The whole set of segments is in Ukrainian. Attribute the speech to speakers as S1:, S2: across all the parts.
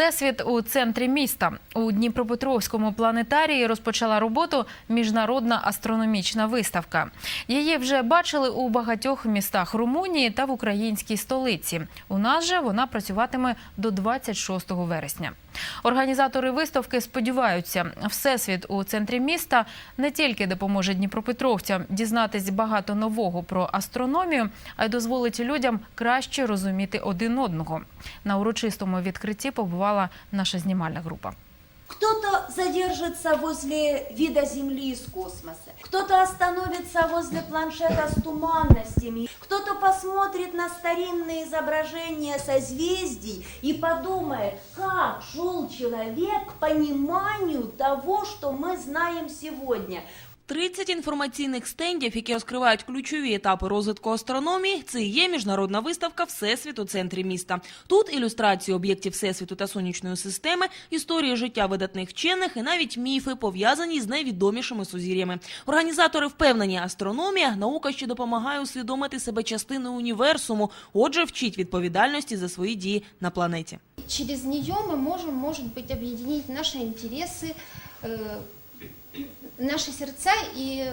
S1: Всесвіт у центрі міста у Дніпропетровському планетарії розпочала роботу міжнародна астрономічна виставка. Її вже бачили у багатьох містах Румунії та в українській столиці. У нас же вона працюватиме до 26 вересня. Організатори виставки сподіваються, всесвіт у центрі міста не тільки допоможе дніпропетровцям дізнатись багато нового про астрономію, а й дозволить людям краще розуміти один одного. На урочистому відкритті побувала наша знімальна група.
S2: Кто-то задержится возле вида Земли из космоса, кто-то остановится возле планшета с туманностями, кто-то посмотрит на старинные изображения созвездий и подумает, как шел человек к пониманию того, что мы знаем сегодня.
S3: 30 інформаційних стендів, які розкривають ключові етапи розвитку астрономії, це і є міжнародна виставка Всесвіт у центрі міста. Тут ілюстрації об'єктів Всесвіту та сонячної системи, історії життя видатних вчених і навіть міфи, пов'язані з найвідомішими сузір'ями. Організатори впевнені, астрономія наука, що допомагає усвідомити себе частиною універсуму, отже, вчить відповідальності за свої дії на планеті.
S4: Через нее мы можем, может быть, объединить наши интересы, э, наши сердца и,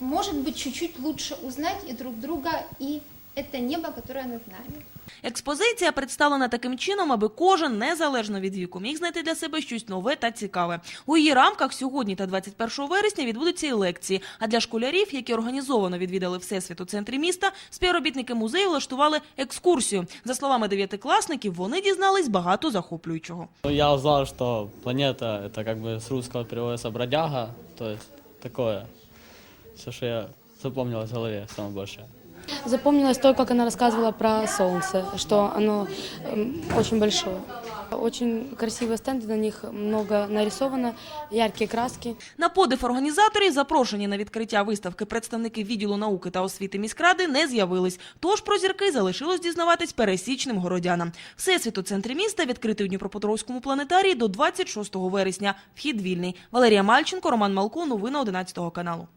S4: может быть, чуть-чуть лучше узнать и друг друга, и это небо, которое над нами.
S3: Експозиція представлена таким чином, аби кожен, незалежно від віку, міг знайти для себе щось нове та цікаве. У її рамках сьогодні та 21 вересня відбудуться і лекції. А для школярів, які організовано відвідали Всесвіт у центрі міста, співробітники музею влаштували екскурсію. За словами дев'ятикласників, вони дізнались багато захоплюючого.
S5: Ну, Я узнал, что планета это как бы с русского переводится бродяга, то есть такое. Все, что я запомнилось в голове самое большее.
S6: Запомнилось то, как она рассказывала про Солнце, что оно эм, очень большое. Очень красивые стенды, на них много нарисовано, яркие краски.
S3: На подив організаторів, запрошені на відкриття виставки представники відділу науки та освіти міськради не з'явились. Тож про зірки залишилось дізнаватись пересічним городянам. Всесвіт у центрі міста відкритий у Дніпропетровському планетарії до 26 вересня. Вхід вільний. Валерія Мальченко, Роман Малко. Новини 11 каналу.